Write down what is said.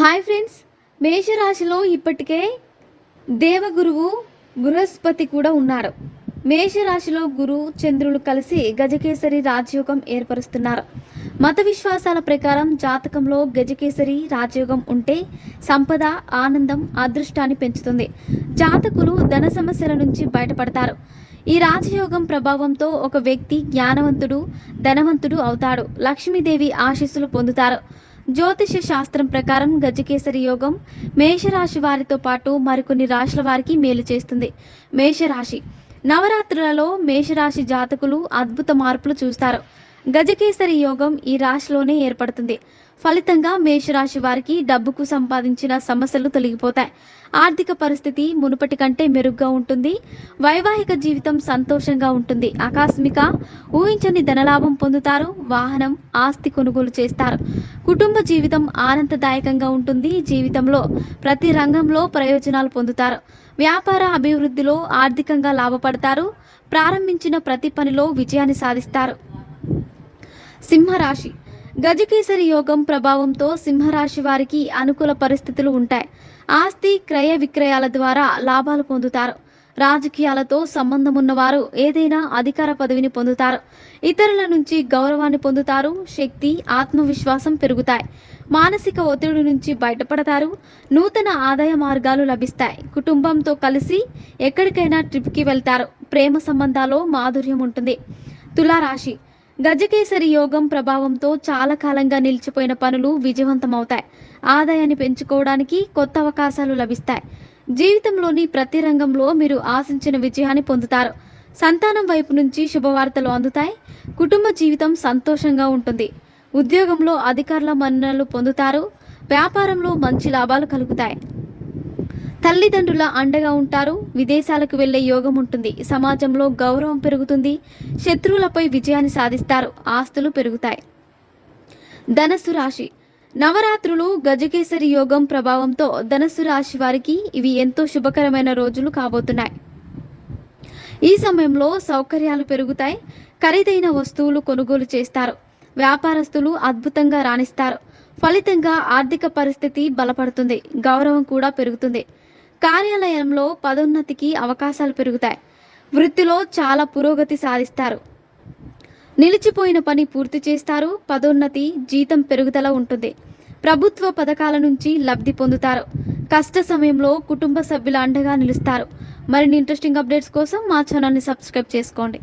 Hi friends మేషరాశిలో ఇప్పటికే దేవగురువు బృహస్పతి కూడా ఉన్నారు. మేషరాశిలో గురు చంద్రులు కలిసి గజకేసరి రాజయోగం ఏర్పరుస్తున్నారు. మత విశ్వాసాల ప్రకారం జాతకంలో గజకేసరి రాజయోగం ఉంటే సంపద ఆనందం అదృష్టాన్ని పెంచుతుంది. జాతకులు ధన సమస్యల నుంచి బయటపడతారు. ఈ రాజయోగం ప్రభావంతో ఒక వ్యక్తి జ్ఞానవంతుడు ధనవంతుడు అవుతాడు. లక్ష్మీదేవి ఆశీస్సులు పొందుతారు. జ్యోతిష శాస్త్రం ప్రకారం గజకేసరి యోగం మేషరాశి వారితో పాటు మరికొన్ని రాశుల వారికి మేలు చేస్తుంది. మేషరాశి నవరాత్రులలో మేషరాశి జాతకులు అద్భుత మార్పులు చూస్తారు. గజకేసరి యోగం ఈ రాశిలోనే ఏర్పడుతుంది. ఫలితంగా మేషరాశి వారికి డబ్బుకు సంపాదించిన సమస్యలు తొలగిపోతాయి. ఆర్థిక పరిస్థితి మునుపటి కంటే మెరుగ్గా ఉంటుంది. వైవాహిక జీవితం సంతోషంగా ఉంటుంది. ఆకస్మిక ఊహించని ధనలాభం పొందుతారు. వాహనం ఆస్తి కొనుగోలు చేస్తారు. కుటుంబ జీవితం ఆనందదాయకంగా ఉంటుంది. జీవితంలో ప్రతి రంగంలో ప్రయోజనాలు పొందుతారు. వ్యాపార అభివృద్ధిలో ఆర్థికంగా లాభపడతారు. ప్రారంభించిన ప్రతి పనిలో విజయాన్ని సాధిస్తారు. సింహరాశి గజకేసరి యోగం ప్రభావంతో సింహరాశి వారికి అనుకూల పరిస్థితులు ఉంటాయి. ఆస్తి క్రయ విక్రయాల ద్వారా లాభాలు పొందుతారు. రాజకీయాలతో సంబంధం ఉన్నవారు ఏదైనా అధికార పదవిని పొందుతారు. ఇతరుల నుంచి గౌరవాన్ని పొందుతారు. శక్తి ఆత్మవిశ్వాసం పెరుగుతాయి. మానసిక ఒత్తిడి నుంచి బయటపడతారు. నూతన ఆదాయ మార్గాలు లభిస్తాయి. కుటుంబంతో కలిసి ఎక్కడికైనా ట్రిప్కి వెళ్తారు. ప్రేమ సంబంధాల్లో మాధుర్యం ఉంటుంది. తులారాశి గజకేసరి యోగం ప్రభావంతో చాలా కాలంగా నిలిచిపోయిన పనులు విజయవంతమవుతాయి. ఆదాయాన్ని పెంచుకోవడానికి కొత్త అవకాశాలు లభిస్తాయి. జీవితంలోని ప్రతి రంగంలో మీరు ఆశించిన విజయాన్ని పొందుతారు. సంతానం వైపు నుంచి శుభవార్తలు అందుతాయి. కుటుంబ జీవితం సంతోషంగా ఉంటుంది. ఉద్యోగంలో అధికారుల మన్ననలు పొందుతారు. వ్యాపారంలో మంచి లాభాలు కలుగుతాయి. తల్లిదండ్రుల అండగా ఉంటారు. విదేశాలకు వెళ్ళే యోగం ఉంటుంది. సమాజంలో గౌరవం పెరుగుతుంది. శత్రువులపై విజయాన్ని సాధిస్తారు. ఆస్తులు పెరుగుతాయి. ధనస్సు రాశి. నవరాత్రులు గజకేసరి యోగం ప్రభావంతో ధనస్సు రాశి వారికి ఇవి ఎంతో శుభకరమైన రోజులు కాబోతున్నాయి. ఈ సమయంలో సౌకర్యాలు పెరుగుతాయి. ఖరీదైన వస్తువులు కొనుగోలు చేస్తారు. వ్యాపారస్తులు అద్భుతంగా రాణిస్తారు. ఫలితంగా ఆర్థిక పరిస్థితి బలపడుతుంది. గౌరవం కూడా పెరుగుతుంది. కార్యాలయంలో పదోన్నతికి అవకాశాలు పెరుగుతాయి. వృత్తిలో చాలా పురోగతి సాధిస్తారు. నిలిచిపోయిన పని పూర్తి చేస్తారు. పదోన్నతి జీతం పెరుగుదల ఉంటుంది. ప్రభుత్వ పథకాల నుంచి లబ్ధి పొందుతారు. కష్ట సమయంలో కుటుంబ సభ్యుల అండగా నిలుస్తారు. మరిన్ని ఇంట్రెస్టింగ్ అప్డేట్స్ కోసం మా ఛానల్ని సబ్స్క్రైబ్ చేసుకోండి.